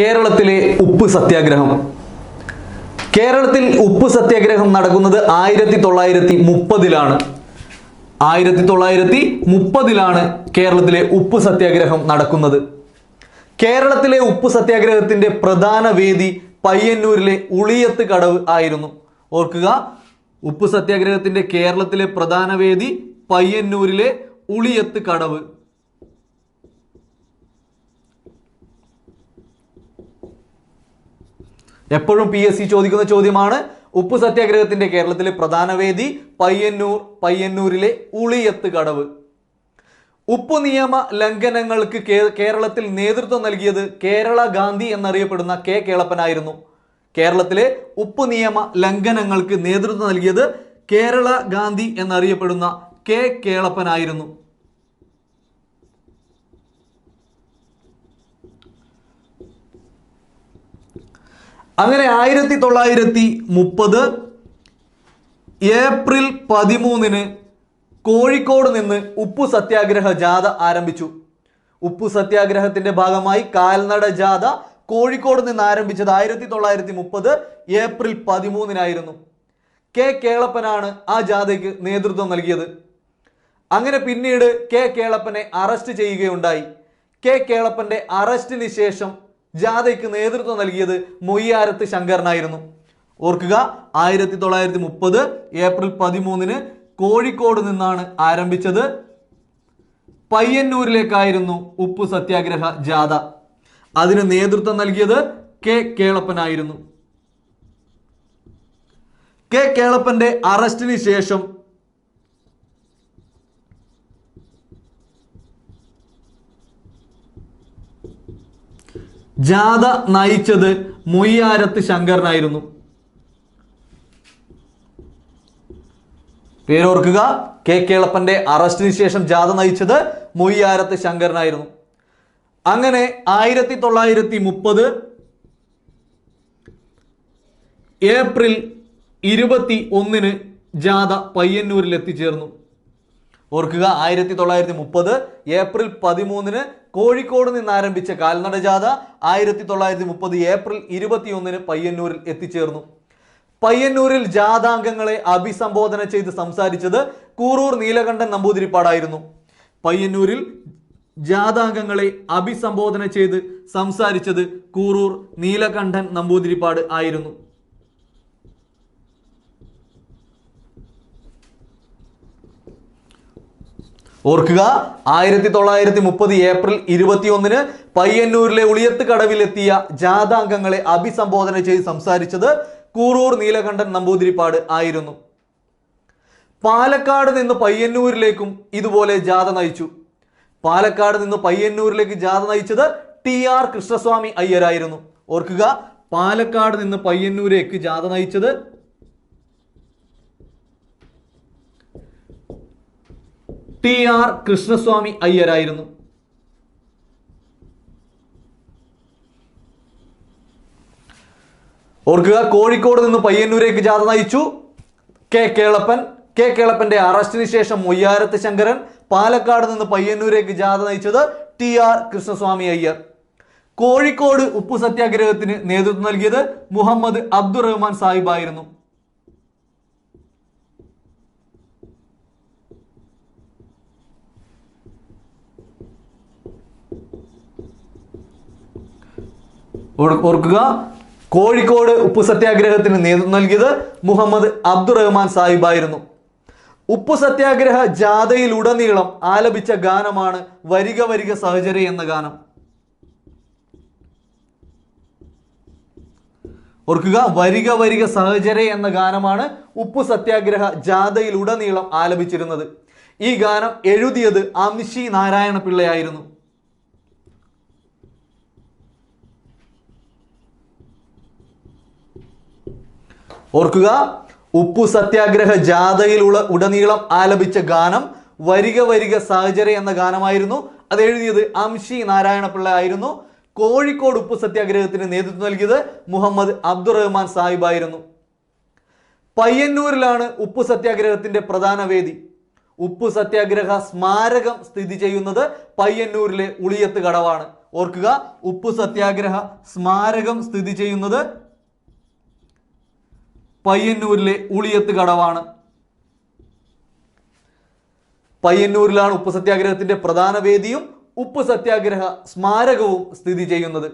കേരളത്തിലെ ഉപ്പ് സത്യാഗ്രഹം. കേരളത്തിൽ ഉപ്പ് സത്യാഗ്രഹം നടക്കുന്നത് ആയിരത്തി തൊള്ളായിരത്തി മുപ്പതിലാണ്. ആയിരത്തി തൊള്ളായിരത്തി മുപ്പതിലാണ് കേരളത്തിലെ ഉപ്പ് സത്യാഗ്രഹം നടക്കുന്നത്. കേരളത്തിലെ ഉപ്പ് സത്യാഗ്രഹത്തിന്റെ പ്രധാന വേദി പയ്യന്നൂരിലെ ഉളിയത്ത് കടവ് ആയിരുന്നു. ഓർക്കുക ഉപ്പ് സത്യാഗ്രഹത്തിന്റെ കേരളത്തിലെ പ്രധാന വേദി പയ്യന്നൂരിലെ ഉളിയത്ത് കടവ്. എപ്പോഴും പി എസ് സി ചോദിക്കുന്ന ചോദ്യമാണ്. ഉപ്പ് സത്യാഗ്രഹത്തിന്റെ കേരളത്തിലെ പ്രധാന വേദി പയ്യന്നൂർ പയ്യന്നൂരിലെ ഉളിയത്ത് കടവ്. ഉപ്പ് നിയമ ലംഘനങ്ങൾക്ക് കേരളത്തിൽ നേതൃത്വം നൽകിയത് കേരള ഗാന്ധി എന്നറിയപ്പെടുന്ന കെ കേളപ്പനായിരുന്നു. കേരളത്തിലെ ഉപ്പ് നിയമ ലംഘനങ്ങൾക്ക് നേതൃത്വം നൽകിയത് കേരള ഗാന്ധി എന്നറിയപ്പെടുന്ന കെ കേളപ്പനായിരുന്നു. അങ്ങനെ ആയിരത്തി തൊള്ളായിരത്തി മുപ്പത് ഏപ്രിൽ പതിമൂന്നിന് കോഴിക്കോട് നിന്ന് ഉപ്പു സത്യാഗ്രഹ ജാഥ ആരംഭിച്ചു. ഉപ്പു സത്യാഗ്രഹത്തിന്റെ ഭാഗമായി കാൽനട ജാഥ കോഴിക്കോട് നിന്ന് ആരംഭിച്ചത് ആയിരത്തി തൊള്ളായിരത്തി മുപ്പത് ഏപ്രിൽ പതിമൂന്നിനായിരുന്നു. കെ കേളപ്പനാണ് ആ ജാഥയ്ക്ക് നേതൃത്വം നൽകിയത്. അങ്ങനെ പിന്നീട് കെ കേളപ്പനെ അറസ്റ്റ് ചെയ്യുകയുണ്ടായി. കെ കേളപ്പന്റെ അറസ്റ്റിന് ശേഷം ജാഥയ്ക്ക് നേതൃത്വം നൽകിയത് മൊയ്യാരത്ത് ശങ്കരനായിരുന്നു. ഓർക്കുക ആയിരത്തി തൊള്ളായിരത്തി മുപ്പത് ഏപ്രിൽ പതിമൂന്നിന് കോഴിക്കോട് നിന്നാണ് ആരംഭിച്ചത്. പയ്യന്നൂരിലേക്കായിരുന്നു ഉപ്പു സത്യാഗ്രഹ ജാഥ. അതിന് നേതൃത്വം നൽകിയത് കെ കേളപ്പനായിരുന്നു കെ കേളപ്പന്റെ അറസ്റ്റിന് ശേഷം ജാഥ നയിച്ചത് മൊയ്യാരത്ത് ശങ്കരനായിരുന്നു. പേരോർക്കുക കെ കേളപ്പന്റെ അറസ്റ്റിന് ശേഷം ജാഥ നയിച്ചത് മൊയ്യാരത്ത് ശങ്കരനായിരുന്നു. അങ്ങനെ ആയിരത്തി തൊള്ളായിരത്തി മുപ്പത് ഏപ്രിൽ ഇരുപത്തി ഒന്നിന് ജാഥ പയ്യന്നൂരിൽ എത്തിച്ചേർന്നു ഓർക്കുക ആയിരത്തി തൊള്ളായിരത്തി മുപ്പത് ഏപ്രിൽ പതിമൂന്നിന് കോഴിക്കോട് നിന്ന് ആരംഭിച്ച കാൽനട ജാഥ ആയിരത്തി തൊള്ളായിരത്തി മുപ്പത് ഏപ്രിൽ ഇരുപത്തിയൊന്നിന് പയ്യന്നൂരിൽ എത്തിച്ചേർന്നു. പയ്യന്നൂരിൽ ജാഥാംഗങ്ങളെ അഭിസംബോധന ചെയ്ത് സംസാരിച്ചത് കൂറൂർ നീലകണ്ഠൻ നമ്പൂതിരിപ്പാടായിരുന്നു. പയ്യന്നൂരിൽ ജാഥാംഗങ്ങളെ അഭിസംബോധന ചെയ്ത് സംസാരിച്ചത് കൂറൂർ നീലകണ്ഠൻ നമ്പൂതിരിപ്പാട് ആയിരുന്നു. ഓർക്കുക ആയിരത്തി തൊള്ളായിരത്തി മുപ്പത് ഏപ്രിൽ ഇരുപത്തിയൊന്നിന് പയ്യന്നൂരിലെ ഉളിയത്ത് കടവിലെത്തിയ ജാഥാംഗങ്ങളെ അഭിസംബോധന ചെയ്ത് സംസാരിച്ചത് കൂറൂർ നീലകണ്ഠൻ നമ്പൂതിരിപ്പാട് ആയിരുന്നു. പാലക്കാട് നിന്ന് പയ്യന്നൂരിലേക്കും ഇതുപോലെ ജാഥ നയിച്ചു. പാലക്കാട് നിന്ന് പയ്യന്നൂരിലേക്ക് ജാഥ നയിച്ചത് ടി ആർ കൃഷ്ണസ്വാമി അയ്യരായിരുന്നു. ഓർക്കുക പാലക്കാട് നിന്ന് പയ്യന്നൂരേക്ക് ജാഥ നയിച്ചത് ടി ആർ കൃഷ്ണസ്വാമി അയ്യരായിരുന്നു. ഓർക്കുക കോഴിക്കോട് നിന്ന് പയ്യന്നൂരേക്ക് ജാഥ നയിച്ചു. കെ കേളപ്പൻ കെ കേളപ്പന്റെ അറസ്റ്റിന് ശേഷം മൊയ്യാരത്ത് ശങ്കരൻ പാലക്കാട് നിന്ന് പയ്യന്നൂരേക്ക് ജാഥ നയിച്ചത് ടി ആർ കൃഷ്ണസ്വാമി അയ്യർ. കോഴിക്കോട് ഉപ്പു സത്യാഗ്രഹത്തിന് നേതൃത്വം നൽകിയത് മുഹമ്മദ് അബ്ദുറഹ്മാൻ സാഹിബായിരുന്നു. ഓർ- ഓർക്കുക. കോഴിക്കോട് ഉപ്പു സത്യാഗ്രഹത്തിന് നേതൃത്വം നൽകിയത് മുഹമ്മദ് അബ്ദുറഹ്മാൻ സാഹിബായിരുന്നു. ഉപ്പു സത്യാഗ്രഹ ജാഥയിലുടനീളം ആലപിച്ച ഗാനമാണ് വരിക വരിക സഹചരി എന്ന ഗാനം. ഓർക്കുക വരിക വരിക സഹചരെ എന്ന ഗാനമാണ് ഉപ്പു സത്യാഗ്രഹ ജാഥയിലുടനീളം ആലപിച്ചിരുന്നത്. ഈ ഗാനം എഴുതിയത് അംശി നാരായണ പിള്ളയായിരുന്നു ഓർക്കുക ഉപ്പു സത്യാഗ്രഹ ജാഥയിലുള്ള ഉടനീളം ആലപിച്ച ഗാനം വരിക വരിക സാഹചര്യ എന്ന ഗാനമായിരുന്നു. അത് എഴുതിയത് അംശി നാരായണപിള്ള ആയിരുന്നു. കോഴിക്കോട് ഉപ്പു സത്യാഗ്രഹത്തിന് നേതൃത്വം നൽകിയത് മുഹമ്മദ് അബ്ദുറഹ്മാൻ സാഹിബായിരുന്നു. പയ്യന്നൂരിലാണ് ഉപ്പു സത്യാഗ്രഹത്തിന്റെ പ്രധാന വേദി. ഉപ്പു സത്യാഗ്രഹ സ്മാരകം സ്ഥിതി ചെയ്യുന്നത് പയ്യന്നൂരിലെ ഉളിയത്ത് കടവാണ്. ഓർക്കുക ഉപ്പു സത്യാഗ്രഹ സ്മാരകം സ്ഥിതി ചെയ്യുന്നത് പയ്യന്നൂരിലെ ഉളിയത്ത് കടവാണ്. പയ്യന്നൂരിലാണ് ഉപ്പ് സത്യാഗ്രഹത്തിന്റെ പ്രധാന വേദിയും ഉപ്പ് സത്യാഗ്രഹ സ്മാരകവും സ്ഥിതി ചെയ്യുന്നത്.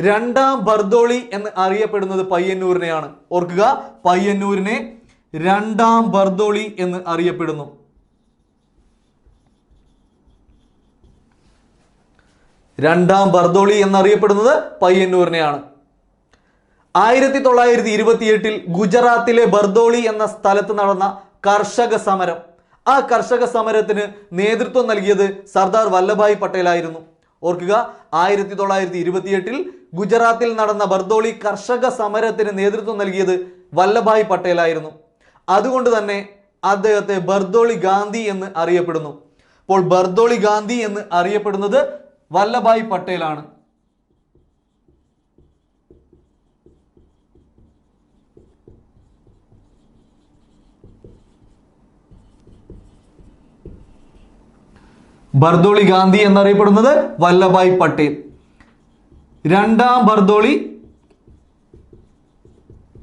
രണ്ടാം ബർദോളി എന്ന് അറിയപ്പെടുന്നത് പയ്യന്നൂരിനെയാണ്. ഓർക്കുക പയ്യന്നൂരിനെ രണ്ടാം ബർദോളി എന്ന് അറിയപ്പെടുന്നു. രണ്ടാം ബർദോളി എന്നറിയപ്പെടുന്നത് പയ്യന്നൂരിനെയാണ്. ആയിരത്തി തൊള്ളായിരത്തി ഇരുപത്തിയെട്ടിൽ ഗുജറാത്തിലെ ബർദോളി എന്ന സ്ഥലത്ത് നടന്ന കർഷക സമരം. ആ കർഷക സമരത്തിന് നേതൃത്വം നൽകിയത് സർദാർ വല്ലഭായ് പട്ടേലായിരുന്നു. ഓർക്കുക ആയിരത്തി തൊള്ളായിരത്തി ഇരുപത്തിയെട്ടിൽ ഗുജറാത്തിൽ നടന്ന ബർദോളി കർഷക സമരത്തിന് നേതൃത്വം നൽകിയത് വല്ലഭായ് പട്ടേലായിരുന്നു. അതുകൊണ്ട് തന്നെ അദ്ദേഹത്തെ ബർദോളി ഗാന്ധി എന്ന് അറിയപ്പെടുന്നു. അപ്പോൾ ബർദോളി ഗാന്ധി എന്ന് അറിയപ്പെടുന്നത് വല്ലഭായ് പട്ടേലാണ്. ബർദോളി ഗാന്ധി എന്നറിയപ്പെടുന്നത് വല്ലഭായ് പട്ടേൽ. രണ്ടാം ബർദോളി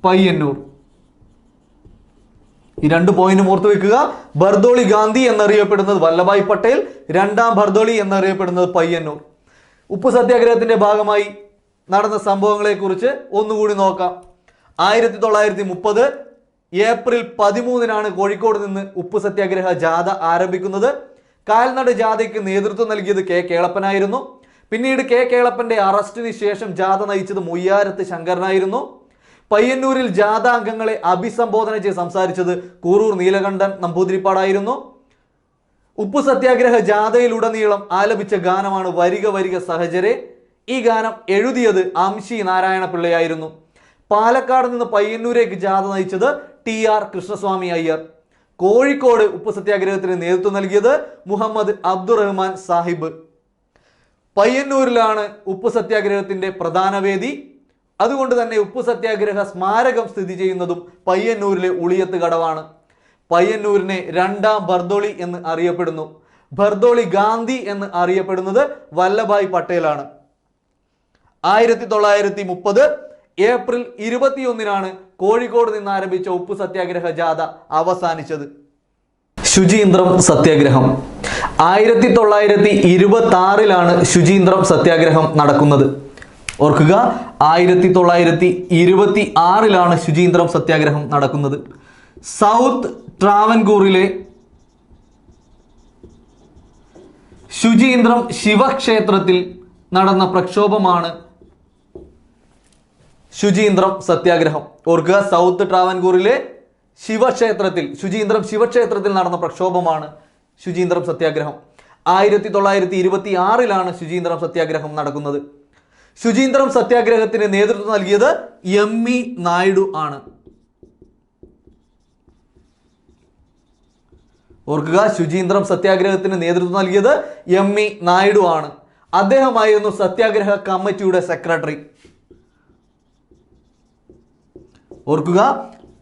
പയ്യന്നൂർ. ഈ രണ്ട് പോയിന്റ് ഓർത്ത് വെക്കുക. ബർദോളി ഗാന്ധി എന്നറിയപ്പെടുന്നത് വല്ലഭായ് പട്ടേൽ രണ്ടാം ബർദോളി എന്നറിയപ്പെടുന്നത് പയ്യന്നൂർ. ഉപ്പ് സത്യാഗ്രഹത്തിന്റെ ഭാഗമായി നടന്ന സംഭവങ്ങളെ കുറിച്ച് ഒന്നുകൂടി നോക്കാം. ആയിരത്തി തൊള്ളായിരത്തി മുപ്പത് ഏപ്രിൽ പതിമൂന്നിനാണ് കോഴിക്കോട് നിന്ന് ഉപ്പ് സത്യാഗ്രഹ ജാഥ ആരംഭിക്കുന്നത്. കാൽനട ജാഥയ്ക്ക് നേതൃത്വം നൽകിയത് കെ കേളപ്പനായിരുന്നു. പിന്നീട് കെ കേളപ്പന്റെ അറസ്റ്റിന് ശേഷം ജാഥ നയിച്ചത് മുയ്യാരത്ത് ശങ്കരനായിരുന്നു. പയ്യന്നൂരിൽ ജാഥ അംഗങ്ങളെ അഭിസംബോധന ചെയ്ത് സംസാരിച്ചത് കൂറൂർ നീലകണ്ഠൻ നമ്പൂതിരിപ്പാടായിരുന്നു. ഉപ്പു സത്യാഗ്രഹ ജാഥയിലുടനീളം ആലപിച്ച ഗാനമാണ് വരിക വരിക സഹചരെ ഈ ഗാനം എഴുതിയത് അംശി നാരായണ പിള്ളയായിരുന്നു പാലക്കാട് നിന്ന് പയ്യന്നൂരേക്ക് ജാഥ നയിച്ചത് ടി ആർ കൃഷ്ണസ്വാമി അയ്യർ. കോഴിക്കോട് ഉപ്പു സത്യാഗ്രഹത്തിന് നേതൃത്വം നൽകിയത് മുഹമ്മദ് അബ്ദുറഹ്മാൻ സാഹിബ്. പയ്യന്നൂരിലാണ് ഉപ്പു സത്യാഗ്രഹത്തിന്റെ പ്രധാന വേദി. അതുകൊണ്ട് തന്നെ ഉപ്പു സത്യാഗ്രഹ സ്മാരകം സ്ഥിതി ചെയ്യുന്നതും പയ്യന്നൂരിലെ ഉളിയത്ത് കടവാണ്. പയ്യന്നൂരിനെ രണ്ടാം ബർദോളി എന്ന് അറിയപ്പെടുന്നു. ബർദോളി ഗാന്ധി എന്ന് അറിയപ്പെടുന്നത് വല്ലഭായ് പട്ടേലാണ്. ആയിരത്തി തൊള്ളായിരത്തി മുപ്പത് ഏപ്രിൽ ഇരുപത്തിയൊന്നിനാണ് കോഴിക്കോട് നിന്ന് ആരംഭിച്ച ഉപ്പ് സത്യാഗ്രഹ ജാഥ അവസാനിച്ചത്. ശുചീന്ദ്രം സത്യാഗ്രഹം. ആയിരത്തി തൊള്ളായിരത്തി ഇരുപത്തി ആറിലാണ് ശുചീന്ദ്രം സത്യാഗ്രഹം നടക്കുന്നത്. ഓർക്കുക ആയിരത്തി തൊള്ളായിരത്തി ഇരുപത്തി ആറിലാണ് ശുചീന്ദ്രം സത്യാഗ്രഹം നടക്കുന്നത്. സൗത്ത് ട്രാവൻകൂറിലെ ശുചീന്ദ്രം ശിവക്ഷേത്രത്തിൽ നടന്ന പ്രക്ഷോഭമാണ് ശുചീന്ദ്രം സത്യാഗ്രഹം. ഓർക്കുക സൗത്ത് ട്രാവൻകൂറിലെ ശിവക്ഷേത്രത്തിൽ ശുചീന്ദ്രം ശിവക്ഷേത്രത്തിൽ നടന്ന പ്രക്ഷോഭമാണ് ശുചീന്ദ്രം സത്യാഗ്രഹം. ആയിരത്തി തൊള്ളായിരത്തി ഇരുപത്തി ആറിലാണ് ശുചീന്ദ്രം സത്യാഗ്രഹം നടക്കുന്നത്. ശുചീന്ദ്രം സത്യാഗ്രഹത്തിന് നേതൃത്വം നൽകിയത് എം ഇ നായിഡു ആണ്. ഓർക്കുക ശുചീന്ദ്രം സത്യാഗ്രഹത്തിന് നേതൃത്വം നൽകിയത് എം ഇ നായിഡു ആണ്. അദ്ദേഹമായിരുന്നു സത്യാഗ്രഹ കമ്മിറ്റിയുടെ സെക്രട്ടറി. ഓർക്കുക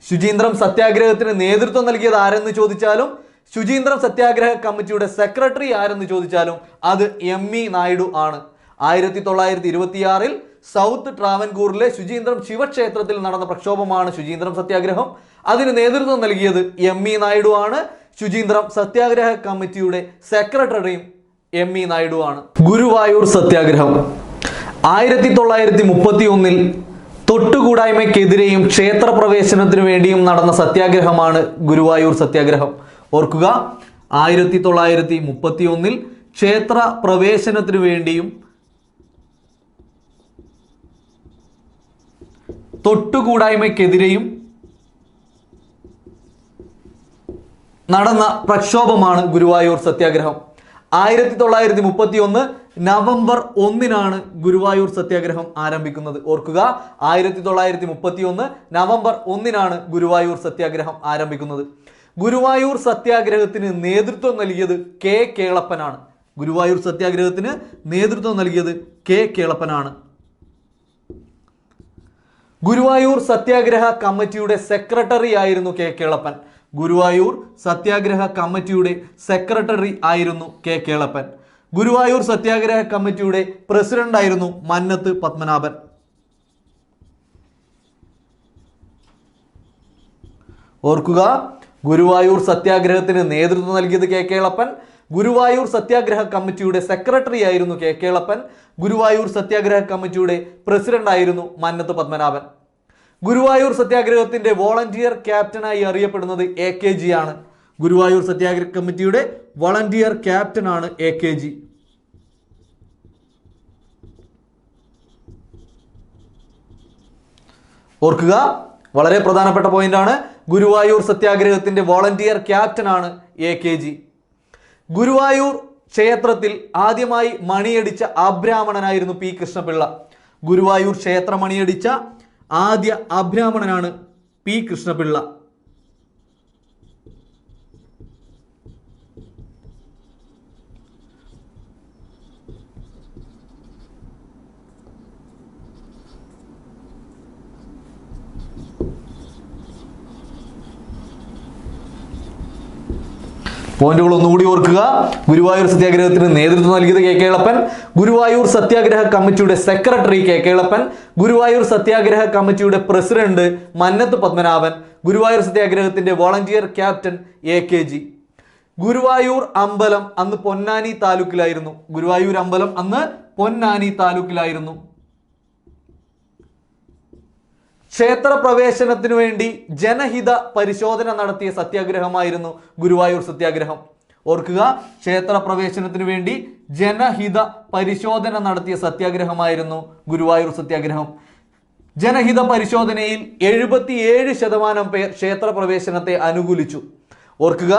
ശുചീന്ദ്രം സത്യാഗ്രഹത്തിന് നേതൃത്വം നൽകിയത് ആരെന്ന് ചോദിച്ചാലും ശുചീന്ദ്രം സത്യാഗ്രഹ കമ്മിറ്റിയുടെ സെക്രട്ടറി ആരെന്ന് ചോദിച്ചാലും അത് എം ഇ നായിഡു ആണ്. ആയിരത്തി തൊള്ളായിരത്തി ഇരുപത്തിയാറിൽ സൗത്ത് ട്രാവൻകൂറിലെ ശുചീന്ദ്രം ശിവക്ഷേത്രത്തിൽ നടന്ന പ്രക്ഷോഭമാണ് ശുചീന്ദ്രം സത്യാഗ്രഹം. അതിന് നേതൃത്വം നൽകിയത് എം ഇ നായിഡു ആണ്. ശുചീന്ദ്രം സത്യാഗ്രഹ കമ്മിറ്റിയുടെ സെക്രട്ടറിയും എം ഇ നായിഡു ആണ്. ഗുരുവായൂർ സത്യാഗ്രഹം. ആയിരത്തി തൊള്ളായിരത്തി മുപ്പത്തി ഒന്നിൽ തൊട്ടുകൂടായ്മയ്ക്കെതിരെയും ക്ഷേത്രപ്രവേശനത്തിനു വേണ്ടിയും നടന്ന സത്യാഗ്രഹമാണ് ഗുരുവായൂർ സത്യാഗ്രഹം. ഓർക്കുക ആയിരത്തി തൊള്ളായിരത്തി മുപ്പത്തി ഒന്നിൽ ക്ഷേത്ര പ്രവേശനത്തിനു വേണ്ടിയും തൊട്ടുകൂടായ്മയ്ക്കെതിരെയും നടന്ന പ്രക്ഷോഭമാണ് ഗുരുവായൂർ സത്യാഗ്രഹം. ആയിരത്തി തൊള്ളായിരത്തി മുപ്പത്തി ഒന്ന് നവംബർ ഒന്നിനാണ് ഗുരുവായൂർ സത്യാഗ്രഹം ആരംഭിക്കുന്നത്. ഓർക്കുക ആയിരത്തി തൊള്ളായിരത്തി മുപ്പത്തി ഒന്ന് നവംബർ ഒന്നിനാണ് ഗുരുവായൂർ സത്യാഗ്രഹം ആരംഭിക്കുന്നത്. ഗുരുവായൂർ സത്യാഗ്രഹത്തിന് നേതൃത്വം നൽകിയത് കെ കേളപ്പനാണ്. ഗുരുവായൂർ സത്യാഗ്രഹത്തിന് നേതൃത്വം നൽകിയത് കെ കേളപ്പനാണ്. ഗുരുവായൂർ സത്യാഗ്രഹ കമ്മിറ്റിയുടെ സെക്രട്ടറി ആയിരുന്നു കെ കേളപ്പൻ. ഗുരുവായൂർ സത്യാഗ്രഹ കമ്മിറ്റിയുടെ സെക്രട്ടറി ആയിരുന്നു കെ കേളപ്പൻ. ഗുരുവായൂർ സത്യാഗ്രഹ കമ്മിറ്റിയുടെ പ്രസിഡന്റായിരുന്നു മന്നത്ത് പത്മനാഭൻ. ഓർക്കുക ഗുരുവായൂർ സത്യാഗ്രഹത്തിന് നേതൃത്വം നൽകിയത് കെ കേളപ്പൻ. ഗുരുവായൂർ സത്യാഗ്രഹ കമ്മിറ്റിയുടെ സെക്രട്ടറി ആയിരുന്നു കെ കേളപ്പൻ. ഗുരുവായൂർ സത്യാഗ്രഹ കമ്മിറ്റിയുടെ പ്രസിഡന്റ് ആയിരുന്നു മന്നത്ത് പത്മനാഭൻ. ഗുരുവായൂർ സത്യാഗ്രഹത്തിന്റെ വോളണ്ടിയർ ക്യാപ്റ്റനായി അറിയപ്പെടുന്നത് എ കെ ജി ആണ്. ഗുരുവായൂർ സത്യാഗ്രഹ കമ്മിറ്റിയുടെ വോളണ്ടിയർ ക്യാപ്റ്റനാണ് എ കെ ജി. ഓർക്കുക വളരെ പ്രധാനപ്പെട്ട പോയിന്റ് ആണ് ഗുരുവായൂർ സത്യാഗ്രഹത്തിന്റെ വോളണ്ടിയർ ക്യാപ്റ്റനാണ് എ കെ ജി. ഗുരുവായൂർ ക്ഷേത്രത്തിൽ ആദ്യമായി മണിയടിച്ച അബ്രാഹ്മണനായിരുന്നു പി കൃഷ്ണപിള്ള. ഗുരുവായൂർ ക്ഷേത്ര മണിയടിച്ച ആദ്യ അബ്രാഹ്മണനാണ് പി കൃഷ്ണപിള്ള. പോയിന്റുകൾ ഒന്നുകൂടി ഓർക്കുക. ഗുരുവായൂർ സത്യാഗ്രഹത്തിന് നേതൃത്വം നൽകിയത് കെ കേളപ്പൻ ഗുരുവായൂർ സത്യാഗ്രഹ കമ്മിറ്റിയുടെ സെക്രട്ടറി കെ കേളപ്പൻ ഗുരുവായൂർ സത്യാഗ്രഹ കമ്മിറ്റിയുടെ പ്രസിഡന്റ് മന്നത്ത് പത്മനാഭൻ. ഗുരുവായൂർ സത്യാഗ്രഹത്തിന്റെ volunteer captain A K G. Guruvayur അമ്പലം അന്ന് പൊന്നാനി താലൂക്കിലായിരുന്നു. ഗുരുവായൂർ അമ്പലം അന്ന് പൊന്നാനി താലൂക്കിലായിരുന്നു. ക്ഷേത്ര പ്രവേശനത്തിനു വേണ്ടി ജനഹിത പരിശോധന നടത്തിയ സത്യാഗ്രഹമായിരുന്നു ഗുരുവായൂർ സത്യാഗ്രഹം. ഓർക്കുക ക്ഷേത്ര പ്രവേശനത്തിനു വേണ്ടി ജനഹിത പരിശോധന നടത്തിയ സത്യാഗ്രഹമായിരുന്നു ഗുരുവായൂർ സത്യാഗ്രഹം. ജനഹിത പരിശോധനയിൽ എഴുപത്തിയേഴ് ശതമാനം പേർ ക്ഷേത്ര പ്രവേശനത്തെ അനുകൂലിച്ചു. ഓർക്കുക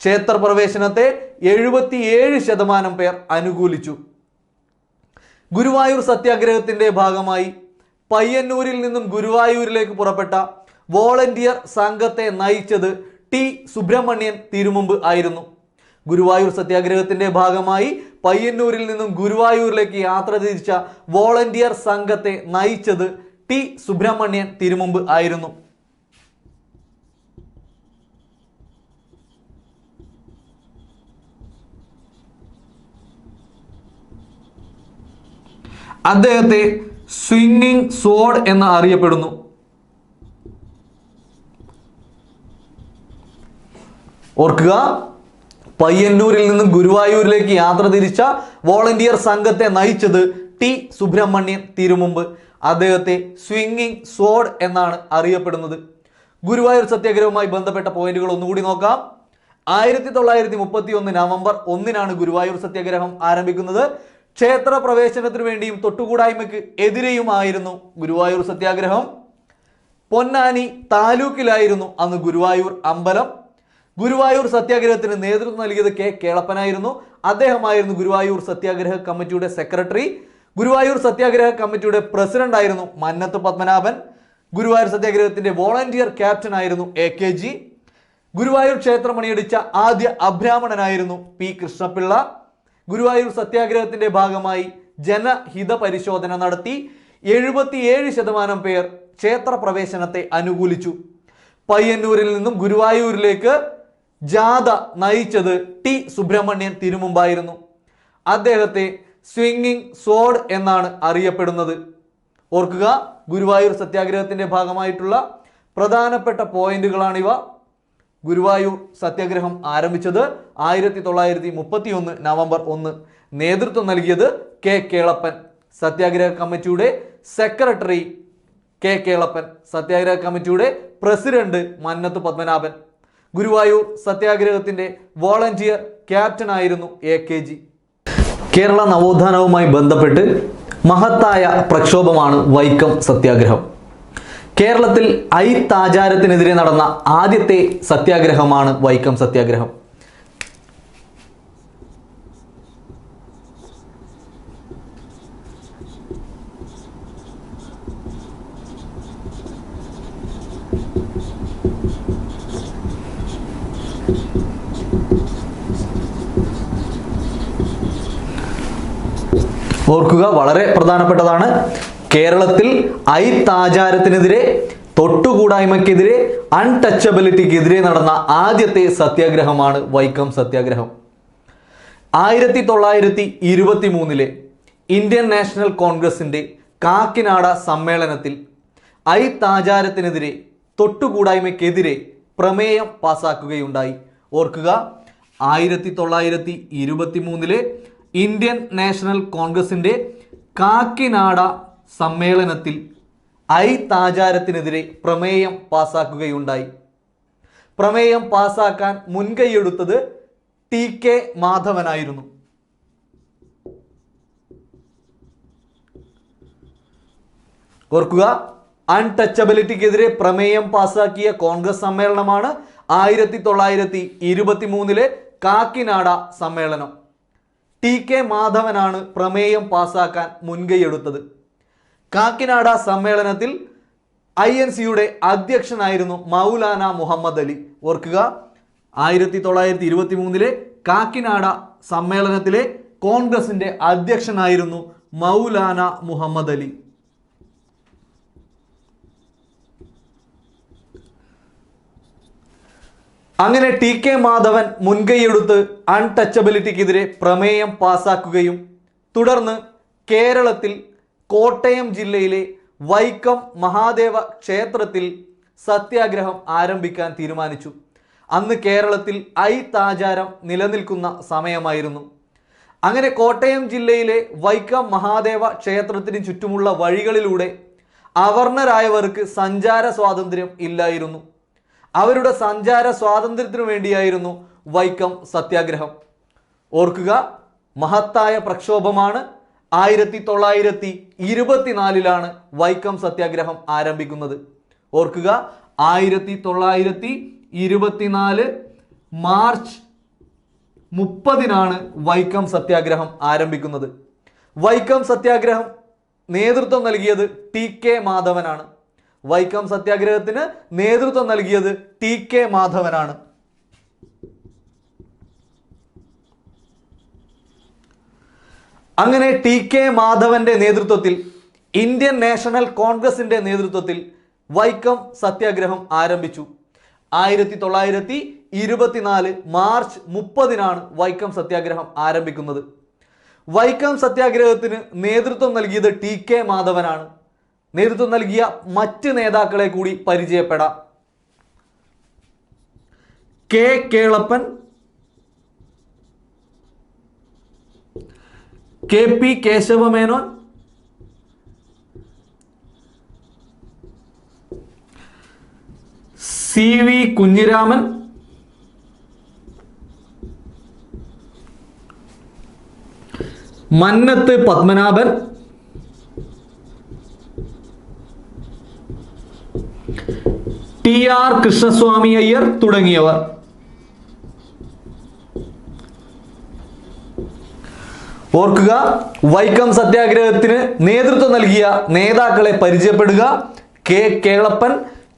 ക്ഷേത്ര പ്രവേശനത്തെ എഴുപത്തിയേഴ് ശതമാനം പേർ അനുകൂലിച്ചു. ഗുരുവായൂർ സത്യാഗ്രഹത്തിന്റെ ഭാഗമായി പയ്യന്നൂരിൽ നിന്നും ഗുരുവായൂരിലേക്ക് പുറപ്പെട്ട വോളണ്ടിയർ സംഘത്തെ നയിച്ചത് ടി സുബ്രഹ്മണ്യൻ തിരുമുമ്പ് ആയിരുന്നു. ഗുരുവായൂർ സത്യാഗ്രഹത്തിന്റെ ഭാഗമായി പയ്യന്നൂരിൽ നിന്നും ഗുരുവായൂരിലേക്ക് യാത്ര തിരിച്ച വോളണ്ടിയർ സംഘത്തെ നയിച്ചത് ടി സുബ്രഹ്മണ്യൻ തിരുമുമ്പ് ആയിരുന്നു. അദ്ദേഹത്തെ സ്വിംഗിങ് സോഡ് എന്ന് അറിയപ്പെടുന്നു. ഓർക്കുക പയ്യന്നൂരിൽ നിന്നും ഗുരുവായൂരിലേക്ക് യാത്ര തിരിച്ച വോളണ്ടിയർ സംഘത്തെ നയിച്ചത് ടി സുബ്രഹ്മണ്യൻ തിരുമുമ്പ്. അദ്ദേഹത്തെ സ്വിംഗിങ് സോഡ് എന്നാണ് അറിയപ്പെടുന്നത്. ഗുരുവായൂർ സത്യാഗ്രഹവുമായി ബന്ധപ്പെട്ട പോയിന്റുകൾ ഒന്നുകൂടി നോക്കാം. ആയിരത്തി തൊള്ളായിരത്തി മുപ്പത്തി ഒന്ന് നവംബർ ഒന്നിനാണ് ഗുരുവായൂർ സത്യാഗ്രഹം ആരംഭിക്കുന്നത്. ക്ഷേത്ര പ്രവേശനത്തിനു വേണ്ടിയും തൊട്ടുകൂടായ്മയ്ക്ക് എതിരെയുമായിരുന്നു ഗുരുവായൂർ സത്യാഗ്രഹം. പൊന്നാനി താലൂക്കിലായിരുന്നു അന്ന് ഗുരുവായൂർ അമ്പലം. ഗുരുവായൂർ സത്യാഗ്രഹത്തിന് നേതൃത്വം നൽകിയത് കെ കേളപ്പനായിരുന്നു. അദ്ദേഹമായിരുന്നു ഗുരുവായൂർ സത്യാഗ്രഹ കമ്മിറ്റിയുടെ സെക്രട്ടറി. ഗുരുവായൂർ സത്യാഗ്രഹ കമ്മിറ്റിയുടെ പ്രസിഡന്റ് ആയിരുന്നു മന്നത്ത് പത്മനാഭൻ. ഗുരുവായൂർ സത്യാഗ്രഹത്തിന്റെ വോളണ്ടിയർ ക്യാപ്റ്റൻ ആയിരുന്നു എ കെ ജി. ഗുരുവായൂർ ക്ഷേത്രം പണിയടിച്ച ആദ്യ അബ്രാഹ്മണനായിരുന്നു പി കൃഷ്ണപിള്ള. ഗുരുവായൂർ സത്യാഗ്രഹത്തിന്റെ ഭാഗമായി ജനഹിത പരിശോധന നടത്തി എഴുപത്തിയേഴ് ശതമാനം പേർ ക്ഷേത്രപ്രവേശനത്തെ അനുകൂലിച്ചു. പയ്യന്നൂരിൽ നിന്നും ഗുരുവായൂരിലേക്ക് ജാഥ നയിച്ചത് ടി സുബ്രഹ്മണ്യൻ തിരുമുമ്പായിരുന്നു. അദ്ദേഹത്തെ സ്വിംഗിങ് സോഡ് എന്നാണ് അറിയപ്പെടുന്നത്. ഓർക്കുക ഗുരുവായൂർ സത്യാഗ്രഹത്തിന്റെ ഭാഗമായിട്ടുള്ള പ്രധാനപ്പെട്ട പോയിന്റുകളാണിവ. ഗുരുവായൂർ സത്യാഗ്രഹം ആരംഭിച്ചത് ആയിരത്തി തൊള്ളായിരത്തി മുപ്പത്തി ഒന്ന് നവംബർ ഒന്ന്. നേതൃത്വം നൽകിയത് കെ കേളപ്പൻ. സത്യാഗ്രഹ കമ്മിറ്റിയുടെ സെക്രട്ടറി കെ കേളപ്പൻ. സത്യാഗ്രഹ കമ്മിറ്റിയുടെ പ്രസിഡന്റ് മന്നത്ത് പത്മനാഭൻ. ഗുരുവായൂർ സത്യാഗ്രഹത്തിന്റെ വോളണ്ടിയർ ക്യാപ്റ്റൻ ആയിരുന്നു എ കെ ജി. കേരള നവോത്ഥാനവുമായി ബന്ധപ്പെട്ട് മഹത്തായ പ്രക്ഷോഭമാണ് വൈക്കം സത്യാഗ്രഹം. കേരളത്തിൽ ഐത്താചാരത്തിനെതിരെ നടന്ന ആദ്യത്തെ സത്യാഗ്രഹമാണ് വൈക്കം സത്യാഗ്രഹം. ഓർക്കുക വളരെ പ്രധാനപ്പെട്ടതാണ്. കേരളത്തിൽ ഐത്താചാരത്തിനെതിരെ തൊട്ടുകൂടായ്മക്കെതിരെ അൺടച്ചബിലിറ്റിക്കെതിരെ നടന്ന ആദ്യത്തെ സത്യാഗ്രഹമാണ് വൈക്കം സത്യാഗ്രഹം. ആയിരത്തി തൊള്ളായിരത്തി ഇരുപത്തി മൂന്നിലെ ഇന്ത്യൻ നാഷണൽ കോൺഗ്രസിന്റെ കാക്കിനാട സമ്മേളനത്തിൽ ഐത്താചാരത്തിനെതിരെ താചാരത്തിനെതിരെ തൊട്ടുകൂടായ്മയ്ക്കെതിരെ പ്രമേയം പാസാക്കുകയുണ്ടായി. ഓർക്കുക ആയിരത്തി തൊള്ളായിരത്തി ഇരുപത്തി മൂന്നിലെ ഇന്ത്യൻ നാഷണൽ കോൺഗ്രസിന്റെ കാക്കിനാട സമ്മേളനത്തിൽ ഐ താചാരത്തിനെതിരെ പ്രമേയം പാസാക്കുകയുണ്ടായി. പ്രമേയം പാസാക്കാൻ മുൻകൈയെടുത്തത് ടി കെ മാധവനായിരുന്നു. ഓർക്കുക അൺടച്ചബിലിറ്റിക്കെതിരെ പ്രമേയം പാസാക്കിയ കോൺഗ്രസ് സമ്മേളനമാണ് ആയിരത്തി തൊള്ളായിരത്തി ഇരുപത്തി മൂന്നിലെ കാക്കിനാട സമ്മേളനം. ടി കെ മാധവനാണ് പ്രമേയം പാസാക്കാൻ മുൻകൈയെടുത്തത്. കാക്കിനാട സമ്മേളനത്തിൽ ഐ എൻ സിയുടെ അധ്യക്ഷനായിരുന്നു മൗലാന മുഹമ്മദ് അലി. ഓർക്കുക ആയിരത്തി തൊള്ളായിരത്തി ഇരുപത്തി മൂന്നിലെ കാക്കിനാട സമ്മേളനത്തിലെ കോൺഗ്രസിന്റെ അധ്യക്ഷനായിരുന്നു മൗലാന മുഹമ്മദ് അലി. അങ്ങനെ ടി കെ മാധവൻ മുൻകൈയെടുത്ത് അൺടച്ചബിലിറ്റിക്കെതിരെ പ്രമേയം പാസാക്കുകയും തുടർന്ന് കേരളത്തിൽ കോട്ടയം ജില്ലയിലെ വൈക്കം മഹാദേവ ക്ഷേത്രത്തിൽ സത്യാഗ്രഹം ആരംഭിക്കാൻ തീരുമാനിച്ചു. അന്ന് കേരളത്തിൽ ഐ താചാരം നിലനിൽക്കുന്ന സമയമായിരുന്നു. അങ്ങനെ കോട്ടയം ജില്ലയിലെ വൈക്കം മഹാദേവ ക്ഷേത്രത്തിന് ചുറ്റുമുള്ള വഴികളിലൂടെ അവർണരായവർക്ക് സഞ്ചാര സ്വാതന്ത്ര്യം ഇല്ലായിരുന്നു. അവരുടെ സഞ്ചാര സ്വാതന്ത്ര്യത്തിനു വേണ്ടിയായിരുന്നു വൈക്കം സത്യാഗ്രഹം. ഓർക്കുക മഹത്തായ പ്രക്ഷോഭമാണ് ആയിരത്തി തൊള്ളായിരത്തി ഇരുപത്തിനാലിലാണ് വൈക്കം സത്യാഗ്രഹം ആരംഭിക്കുന്നത്. ഓർക്കുക ആയിരത്തി തൊള്ളായിരത്തി ഇരുപത്തിനാല് മാർച്ച് മുപ്പതിനാണ് വൈക്കം സത്യാഗ്രഹം ആരംഭിക്കുന്നത്. വൈക്കം സത്യാഗ്രഹം നേതൃത്വം നൽകിയത് ടി കെ മാധവനാണ്. വൈക്കം സത്യാഗ്രഹത്തിന് നേതൃത്വം നൽകിയത് ടി കെ മാധവനാണ്. അങ്ങനെ ടി കെ മാധവന്റെ നേതൃത്വത്തിൽ ഇന്ത്യൻ നാഷണൽ കോൺഗ്രസിന്റെ നേതൃത്വത്തിൽ വൈക്കം സത്യാഗ്രഹം ആരംഭിച്ചു. ആയിരത്തി തൊള്ളായിരത്തി ഇരുപത്തിനാല് മാർച്ച് മുപ്പതിനാണ് വൈക്കം സത്യാഗ്രഹം ആരംഭിക്കുന്നത്. വൈക്കം സത്യാഗ്രഹത്തിന് നേതൃത്വം നൽകിയത് ടി കെ മാധവനാണ്. നേതൃത്വം നൽകിയ മറ്റ് നേതാക്കളെ കൂടി പരിചയപ്പെടാം. K Kelappan K P Kesava Menon. C V Kunhiraman. Mannath Padmanabhan. T R Krishnaswamy Iyer തുടങ്ങിയവർ. ഓർക്കുക വൈക്കം സത്യാഗ്രഹത്തിന് നേതൃത്വം നൽകിയ നേതാക്കളെ പരിചയപ്പെടുക. K Kelappan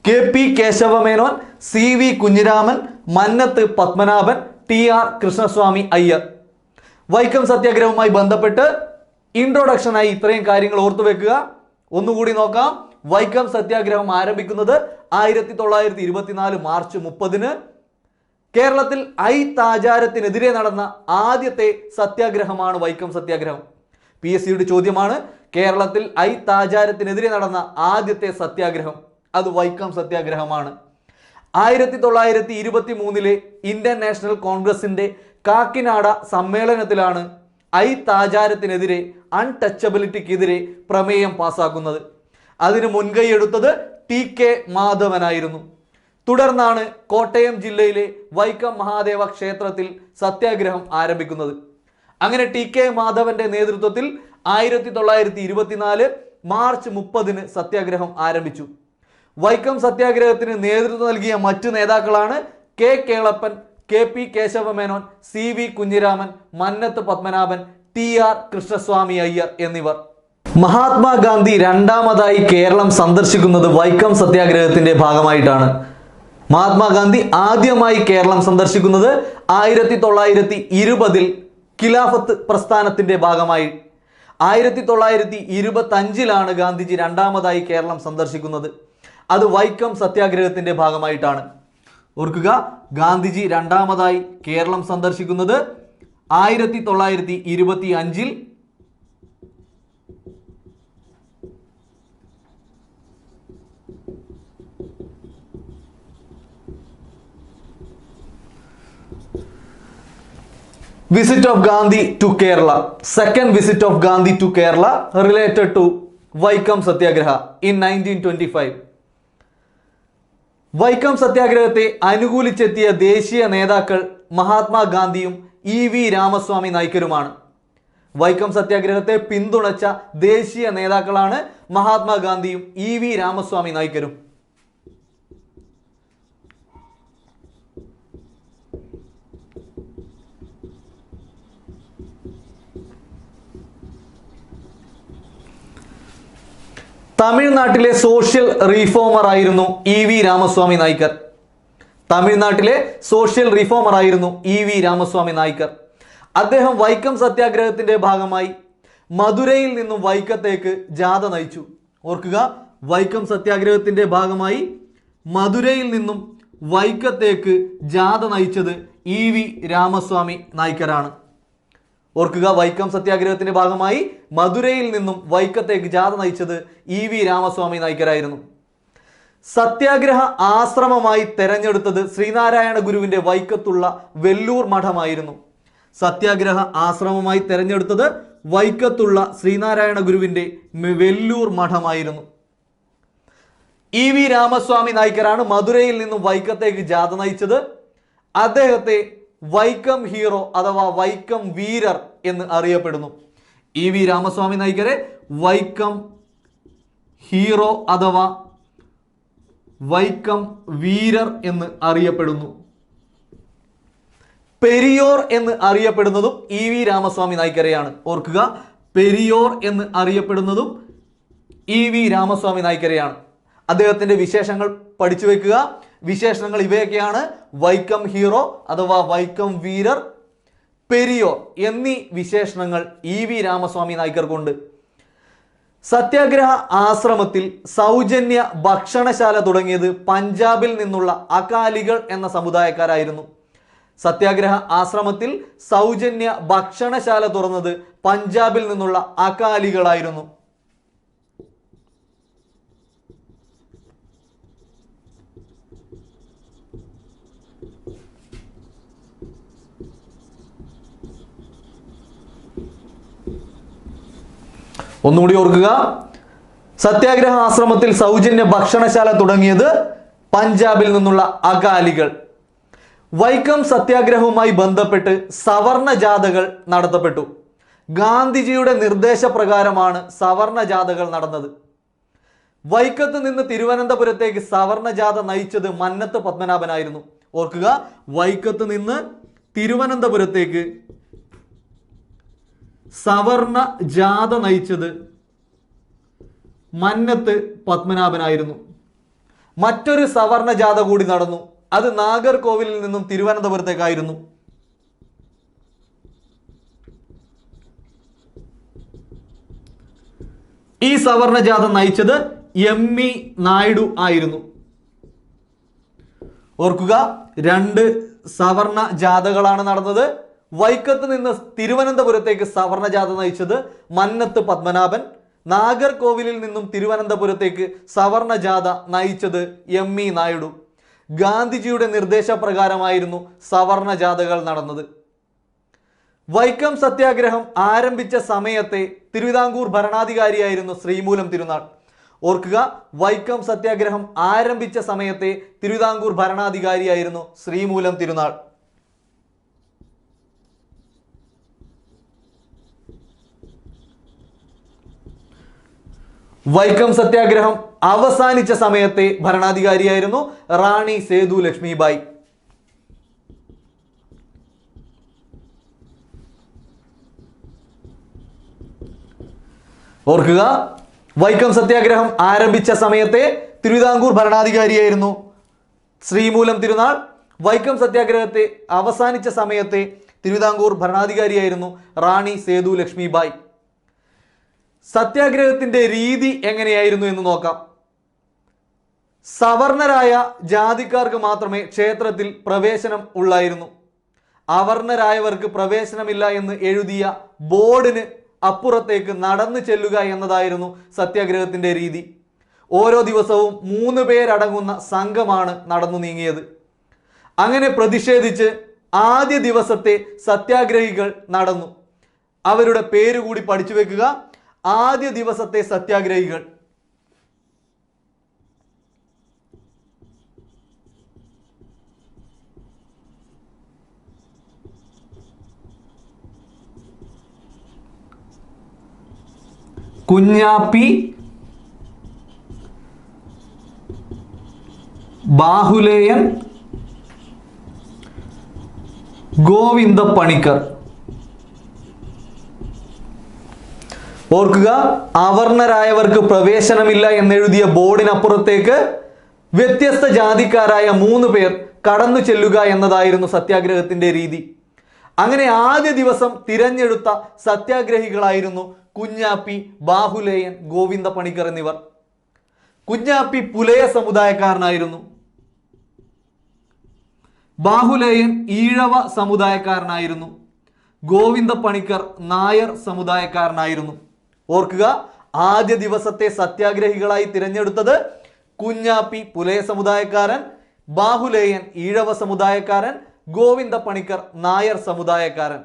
K P Kesava Menon C V Kunhiraman Mannath Padmanabhan T R Krishnaswamy Iyer. Vaikom സത്യാഗ്രഹവുമായി ബന്ധപ്പെട്ട് ഇൻട്രൊഡക്ഷനായി ഇത്രയും കാര്യങ്ങൾ ഓർത്തു വെക്കുക. ഒന്നുകൂടി നോക്കാം. വൈക്കം സത്യാഗ്രഹം ആരംഭിക്കുന്നത് ആയിരത്തി തൊള്ളായിരത്തി ഇരുപത്തിനാല് മാർച്ച് മുപ്പതിന് കേരളത്തിൽ ഐ താചാരത്തിനെതിരെ നടന്ന ആദ്യത്തെ സത്യാഗ്രഹമാണ് വൈക്കം സത്യാഗ്രഹം. പി എസ് സിയുടെ ചോദ്യമാണ് കേരളത്തിൽ ഐ താചാരത്തിനെതിരെ നടന്ന ആദ്യത്തെ സത്യാഗ്രഹം. അത് വൈക്കം സത്യാഗ്രഹമാണ്. ആയിരത്തി തൊള്ളായിരത്തി ഇരുപത്തി മൂന്നിലെ ഇന്ത്യൻ നാഷണൽ കോൺഗ്രസിന്റെ കാക്കിനാട സമ്മേളനത്തിലാണ് ഐ താചാരത്തിനെതിരെ അൺടച്ചബിലിറ്റിക്കെതിരെ പ്രമേയം പാസാക്കുന്നത്. അതിന് മുൻകൈയെടുത്തത് ടി കെ മാധവനായിരുന്നു. തുടർന്നാണ് കോട്ടയം ജില്ലയിലെ വൈക്കം മഹാദേവ ക്ഷേത്രത്തിൽ സത്യാഗ്രഹം ആരംഭിക്കുന്നത്. അങ്ങനെ ടി കെ മാധവന്റെ നേതൃത്വത്തിൽ ആയിരത്തി തൊള്ളായിരത്തി ഇരുപത്തിനാല് മാർച്ച് മുപ്പതിന് സത്യാഗ്രഹം ആരംഭിച്ചു. വൈക്കം സത്യാഗ്രഹത്തിന് നേതൃത്വം നൽകിയ മറ്റു നേതാക്കളാണ് K Kelappan K P Kesava Menon C V Kunhiraman Mannath Padmanabhan T R Krishnaswamy Iyer എന്നിവർ. മഹാത്മാഗാന്ധി രണ്ടാമതായി കേരളം സന്ദർശിക്കുന്നത് വൈക്കം സത്യാഗ്രഹത്തിന്റെ ഭാഗമായിട്ടാണ്. മഹാത്മാഗാന്ധി ആദ്യമായി കേരളം സന്ദർശിക്കുന്നത് ആയിരത്തി തൊള്ളായിരത്തി ഇരുപതിൽ ഖിലാഫത്ത് പ്രസ്ഥാനത്തിന്റെ ഭാഗമായി. ആയിരത്തി തൊള്ളായിരത്തി ഇരുപത്തി അഞ്ചിലാണ് ഗാന്ധിജി രണ്ടാമതായി കേരളം സന്ദർശിക്കുന്നത്. അത് വൈക്കം സത്യാഗ്രഹത്തിന്റെ ഭാഗമായിട്ടാണ്. ഓർക്കുക ഗാന്ധിജി രണ്ടാമതായി കേരളം സന്ദർശിക്കുന്നത് ആയിരത്തി തൊള്ളായിരത്തി ഇരുപത്തി അഞ്ചിൽ visit of Gandhi to Kerala. Second visit of Gandhi to Kerala related to Vaikam Satyagraha in 1925. Vaikom സത്യാഗ്രഹത്തെ അനുകൂലിച്ചെത്തിയ ദേശീയ നേതാക്കൾ മഹാത്മാഗാന്ധിയും ഇ വി രാമസ്വാമി നായ്ക്കരുമാണ് വൈക്കം സത്യാഗ്രഹത്തെ പിന്തുണച്ച ദേശീയ നേതാക്കളാണ് മഹാത്മാഗാന്ധിയും ഇ വി രാമസ്വാമി നായ്ക്കരും തമിഴ്നാട്ടിലെ സോഷ്യൽ റീഫോമർ ആയിരുന്നു ഇ വി രാമസ്വാമി നായിക്കർ തമിഴ്നാട്ടിലെ സോഷ്യൽ റീഫോമർ ആയിരുന്നു ഇ വി രാമസ്വാമി നായിക്കർ അദ്ദേഹം വൈക്കം സത്യാഗ്രഹത്തിന്റെ ഭാഗമായി മധുരയിൽ നിന്നും വൈക്കത്തേക്ക് ജാഥ നയിച്ചു. ഓർക്കുക വൈക്കം സത്യാഗ്രഹത്തിന്റെ ഭാഗമായി മധുരയിൽ നിന്നും വൈക്കത്തേക്ക് ജാഥ നയിച്ചത് ഇ വി രാമസ്വാമി നായ്ക്കരാണ് ഓർക്കുക വൈക്കം സത്യാഗ്രഹത്തിന്റെ ഭാഗമായി മധുരയിൽ നിന്നും വൈക്കത്തേക്ക് ജാഥ നയിച്ചത് ഇ വി രാമസ്വാമി നായ്ക്കരായിരുന്നു സത്യാഗ്രഹ ആശ്രമമായി തെരഞ്ഞെടുത്തത് ശ്രീനാരായണ ഗുരുവിന്റെ വൈക്കത്തുള്ള വെല്ലൂർ മഠമായിരുന്നു. സത്യാഗ്രഹ ആശ്രമമായി തെരഞ്ഞെടുത്തത് വൈക്കത്തുള്ള ശ്രീനാരായണ ഗുരുവിന്റെ വെല്ലൂർ മഠമായിരുന്നു. ഇ വി രാമസ്വാമി നായ്ക്കരാണ് മധുരയിൽ നിന്നും വൈക്കത്തേക്ക് ജാഥ നയിച്ചത്. അദ്ദേഹത്തെ വൈക്കം ഹീറോ അഥവാ വൈക്കം വീരർ എന്ന് അറിയപ്പെടുന്നു. ഇ വി രാമസ്വാമി നായിക്കരെ വൈക്കം ഹീറോ അഥവാ വൈക്കം വീരർ എന്ന് അറിയപ്പെടുന്നു. പെരിയോർ എന്ന് അറിയപ്പെടുന്നതും ഇ വി രാമസ്വാമി നായിക്കരെയാണ് ഓർക്കുക പെരിയോർ എന്ന് അറിയപ്പെടുന്നതും ഇ വി രാമസ്വാമി നായിക്കരെയാണ് അദ്ദേഹത്തിന്റെ വിശേഷങ്ങൾ പഠിച്ചു വെക്കുക. വിശേഷണങ്ങൾ ഇവയൊക്കെയാണ്. വൈക്കം ഹീറോ അഥവാ വൈക്കം വീരർ പെരിയോർ എന്നീ വിശേഷണങ്ങൾ ഇ വി രാമസ്വാമി നായ്ക്കർക്കുണ്ട് സത്യാഗ്രഹ ആശ്രമത്തിൽ സൗജന്യ ഭക്ഷണശാല തുടങ്ങിയത് പഞ്ചാബിൽ നിന്നുള്ള അകാലികൾ എന്ന സമുദായക്കാരായിരുന്നു. സത്യാഗ്രഹ ആശ്രമത്തിൽ സൗജന്യ ഭക്ഷണശാല തുറന്നത് പഞ്ചാബിൽ നിന്നുള്ള അകാലികളായിരുന്നു. ഒന്നുകൂടി ഓർക്കുക. സത്യാഗ്രഹ ആശ്രമത്തിൽ സൗജന്യ ഭക്ഷണശാല തുടങ്ങിയത് പഞ്ചാബിൽ നിന്നുള്ള അകാലികൾ. വൈക്കം സത്യാഗ്രഹവുമായി ബന്ധപ്പെട്ട് സവർണ ജാഥകൾ നടത്തപ്പെട്ടു. ഗാന്ധിജിയുടെ നിർദ്ദേശപ്രകാരമാണ് സവർണ ജാഥകൾ നടന്നത്. വൈക്കത്ത് നിന്ന് തിരുവനന്തപുരത്തേക്ക് സവർണ ജാഥ നയിച്ചത് മന്നത്ത് പത്മനാഭനായിരുന്നു. ഓർക്കുക വൈക്കത്ത് നിന്ന് തിരുവനന്തപുരത്തേക്ക് സവർണ ജാഥ നയിച്ചത് മന്നത്ത് പത്മനാഭനായിരുന്നു. മറ്റൊരു സവർണ ജാഥ കൂടി നടന്നു. അത് നാഗർകോവിലിൽ നിന്നും തിരുവനന്തപുരത്തേക്കായിരുന്നു. ഈ സവർണ ജാഥ നയിച്ചത് എം ഇ നായിഡു ആയിരുന്നു. ഓർക്കുക രണ്ട് സവർണ ജാഥകളാണ് നടന്നത്. വൈക്കത്ത് നിന്ന് തിരുവനന്തപുരത്തേക്ക് സവർണജാത നയിച്ചത് മന്നത്ത് പത്മനാഭൻ. നാഗർകോവിലിൽ നിന്നും തിരുവനന്തപുരത്തേക്ക് സവർണജാഥ നയിച്ചത് എം ഇ നായിഡു. ഗാന്ധിജിയുടെ നിർദ്ദേശപ്രകാരമായിരുന്നു സവർണ ജാഥകൾ നടന്നത്. വൈക്കം സത്യാഗ്രഹം ആരംഭിച്ച സമയത്തെ തിരുവിതാംകൂർ ഭരണാധികാരിയായിരുന്നു ശ്രീമൂലം തിരുനാൾ. ഓർക്കുക വൈക്കം സത്യാഗ്രഹം ആരംഭിച്ച സമയത്തെ തിരുവിതാംകൂർ ഭരണാധികാരിയായിരുന്നു ശ്രീമൂലം തിരുനാൾ. വൈക്കം സത്യാഗ്രഹം അവസാനിച്ച സമയത്തെ ഭരണാധികാരിയായിരുന്നു റാണി സേതു ലക്ഷ്മിബായി. ഓർക്കുക വൈക്കം സത്യാഗ്രഹം ആരംഭിച്ച സമയത്തെ തിരുവിതാംകൂർ ഭരണാധികാരിയായിരുന്നു. ശ്രീമൂലം തിരുനാൾ വൈക്കം സത്യാഗ്രഹത്തെ അവസാനിച്ച സമയത്തെ തിരുവിതാംകൂർ ഭരണാധികാരിയായിരുന്നു റാണി സേതു ലക്ഷ്മിബായി. സത്യാഗ്രഹത്തിന്റെ രീതി എങ്ങനെയായിരുന്നു എന്ന് നോക്കാം. സവർണരായ ജാതിക്കാർക്ക് മാത്രമേ ക്ഷേത്രത്തിൽ പ്രവേശനം ഉള്ളായിരുന്നു. അവർണരായവർക്ക് പ്രവേശനമില്ല എന്ന് എഴുതിയ ബോർഡിന് അപ്പുറത്തേക്ക് നടന്നു ചെല്ലുക എന്നതായിരുന്നു സത്യാഗ്രഹത്തിന്റെ രീതി. ഓരോ ദിവസവും മൂന്ന് പേരടങ്ങുന്ന സംഘമാണ് നടന്നു നീങ്ങിയത്. അങ്ങനെ പ്രതിഷേധിച്ച് ആദ്യ ദിവസത്തെ സത്യാഗ്രഹികൾ നടന്നു. അവരുടെ പേര് കൂടി പഠിച്ചു വെക്കുക ആദ്യ ദിവസത്തെ സത്യാഗ്രഹികൾ. കുഞ്ഞാപ്പി ബാഹുലേയൻ ഗോവിന്ദ പണിക്കർ ഓർക്കുക അവർണരായവർക്ക് പ്രവേശനമില്ല എന്നെഴുതിയ ബോർഡിനപ്പുറത്തേക്ക് വ്യത്യസ്ത ജാതിക്കാരായ മൂന്ന് പേർ കടന്നു ചെല്ലുക എന്നതായിരുന്നു സത്യാഗ്രഹത്തിന്റെ രീതി. അങ്ങനെ ആദ്യ ദിവസം തിരഞ്ഞെടുത്ത സത്യാഗ്രഹികളായിരുന്നു കുഞ്ഞാപ്പി ബാഹുലേയൻ ഗോവിന്ദ പണിക്കർ എന്നിവർ. കുഞ്ഞാപ്പി പുലയ സമുദായക്കാരനായിരുന്നു. ബാഹുലേയൻ ഈഴവ സമുദായക്കാരനായിരുന്നു. ഗോവിന്ദ പണിക്കർ നായർ സമുദായക്കാരനായിരുന്നു. ഓർക്കുക ആദ്യ ദിവസത്തെ സത്യാഗ്രഹികളായി തിരഞ്ഞെടുത്തത് കുഞ്ഞാപ്പി പുലയ സമുദായക്കാരൻ ബാഹുലേയൻ ഈഴവ സമുദായക്കാരൻ ഗോവിന്ദ പണിക്കർ നായർ സമുദായക്കാരൻ.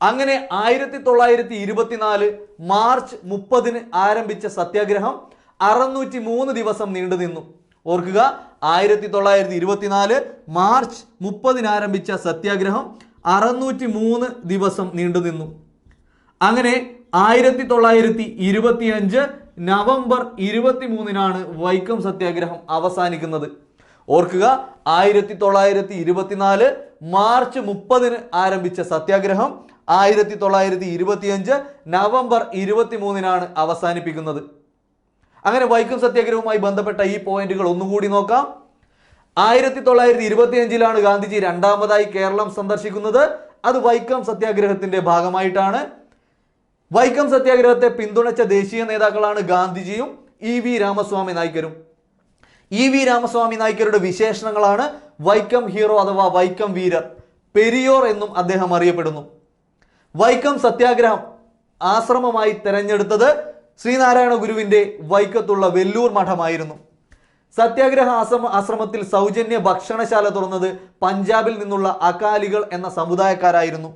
അങ്ങനെ ആയിരത്തി തൊള്ളായിരത്തി ഇരുപത്തിനാല് മാർച്ച് മുപ്പതിന് ആരംഭിച്ച സത്യാഗ്രഹം അറുന്നൂറ്റി മൂന്ന് ദിവസം നീണ്ടു നിന്നു. ഓർക്കുക ആയിരത്തി തൊള്ളായിരത്തി ഇരുപത്തിനാല് മാർച്ച് മുപ്പതിന് ആരംഭിച്ച സത്യാഗ്രഹം അറുന്നൂറ്റി മൂന്ന് ദിവസം നീണ്ടു നിന്നു. അങ്ങനെ ആയിരത്തി തൊള്ളായിരത്തി ഇരുപത്തിയഞ്ച് നവംബർ ഇരുപത്തി മൂന്നിനാണ് വൈക്കം സത്യാഗ്രഹം അവസാനിക്കുന്നത്. ഓർക്കുക ആയിരത്തി തൊള്ളായിരത്തി ഇരുപത്തിനാല് മാർച്ച് മുപ്പതിന് ആരംഭിച്ച സത്യാഗ്രഹം ആയിരത്തി തൊള്ളായിരത്തി ഇരുപത്തിയഞ്ച് നവംബർ ഇരുപത്തി മൂന്നിനാണ് അവസാനിപ്പിക്കുന്നത്. അങ്ങനെ വൈക്കം സത്യാഗ്രഹവുമായി ബന്ധപ്പെട്ട ഈ പോയിന്റുകൾ ഒന്നുകൂടി നോക്കാം. ആയിരത്തി തൊള്ളായിരത്തി ഇരുപത്തിയഞ്ചിലാണ് ഗാന്ധിജി രണ്ടാമതായി കേരളം സന്ദർശിക്കുന്നത്. അത് വൈക്കം സത്യാഗ്രഹത്തിന്റെ ഭാഗമായിട്ടാണ്. വൈക്കം സത്യാഗ്രഹത്തെ പിന്തുണച്ച ദേശീയ നേതാക്കളാണ് ഗാന്ധിജിയും ഇ വി രാമസ്വാമി നായ്ക്കരും ഇ വി രാമസ്വാമി നായ്ക്കരുടെ വിശേഷണങ്ങളാണ് വൈക്കം ഹീറോ അഥവാ വൈക്കം വീരർ പെരിയോർ എന്നും അദ്ദേഹം അറിയപ്പെടുന്നു. വൈക്കം സത്യാഗ്രഹം ആശ്രമമായി തെരഞ്ഞെടുത്തത് ശ്രീനാരായണ ഗുരുവിന്റെ വൈക്കത്തുള്ള വെല്ലൂർ മഠമായിരുന്നു. സത്യാഗ്രഹ ആശ്രമ ആശ്രമത്തിൽ സൗജന്യ ഭക്ഷണശാല തുറന്നത് പഞ്ചാബിൽ നിന്നുള്ള അകാലികൾ എന്ന സമുദായക്കാരായിരുന്നു.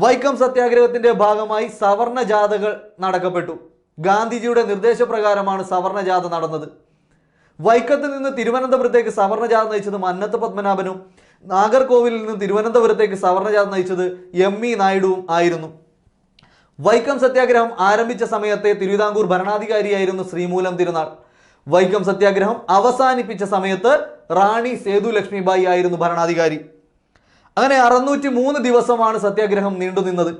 വൈക്കം സത്യാഗ്രഹത്തിന്റെ ഭാഗമായി സവർണ ജാഥകൾ നടക്കപ്പെട്ടു. ഗാന്ധിജിയുടെ നിർദ്ദേശപ്രകാരമാണ് സവർണ ജാഥ നടന്നത്. വൈക്കത്ത് നിന്ന് തിരുവനന്തപുരത്തേക്ക് സവർണ ജാഥ നയിച്ചത് മന്നത്ത് പത്മനാഭനും നാഗർകോവിലിൽ നിന്ന് തിരുവനന്തപുരത്തേക്ക് സവർണ ജാഥ നയിച്ചത് എം ഇ നായിഡുവും ആയിരുന്നു. വൈക്കം സത്യാഗ്രഹം ആരംഭിച്ച സമയത്തെ തിരുവിതാംകൂർ ഭരണാധികാരിയായിരുന്നു ശ്രീമൂലം തിരുനാൾ. വൈക്കം സത്യാഗ്രഹം അവസാനിപ്പിച്ച സമയത്ത് റാണി സേതു ലക്ഷ്മിബായി ആയിരുന്നു ഭരണാധികാരി. അങ്ങനെ അറുന്നൂറ്റി മൂന്ന് ദിവസമാണ് സത്യാഗ്രഹം നീണ്ടുനിന്നത്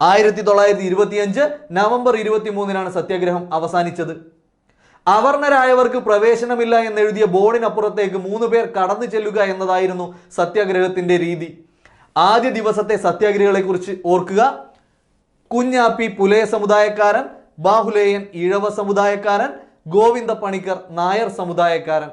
ആയിരത്തി തൊള്ളായിരത്തി ഇരുപത്തിയഞ്ച് നവംബർ ഇരുപത്തി മൂന്നിനാണ് സത്യാഗ്രഹം അവസാനിച്ചത്. അവർണരായവർക്ക് പ്രവേശനമില്ല എന്നെഴുതിയ ബോർഡിനപ്പുറത്തേക്ക് മൂന്ന് പേർ കടന്നു ചെല്ലുക എന്നതായിരുന്നു സത്യാഗ്രഹത്തിന്റെ രീതി. ആദ്യ ദിവസത്തെ സത്യാഗ്രഹികളെ കുറിച്ച് ഓർക്കുക. കുഞ്ഞാപ്പി പുലയ സമുദായക്കാരൻ ബാഹുലേയൻ ഇഴവ സമുദായക്കാരൻ ഗോവിന്ദ പണിക്കർ നായർ സമുദായക്കാരൻ.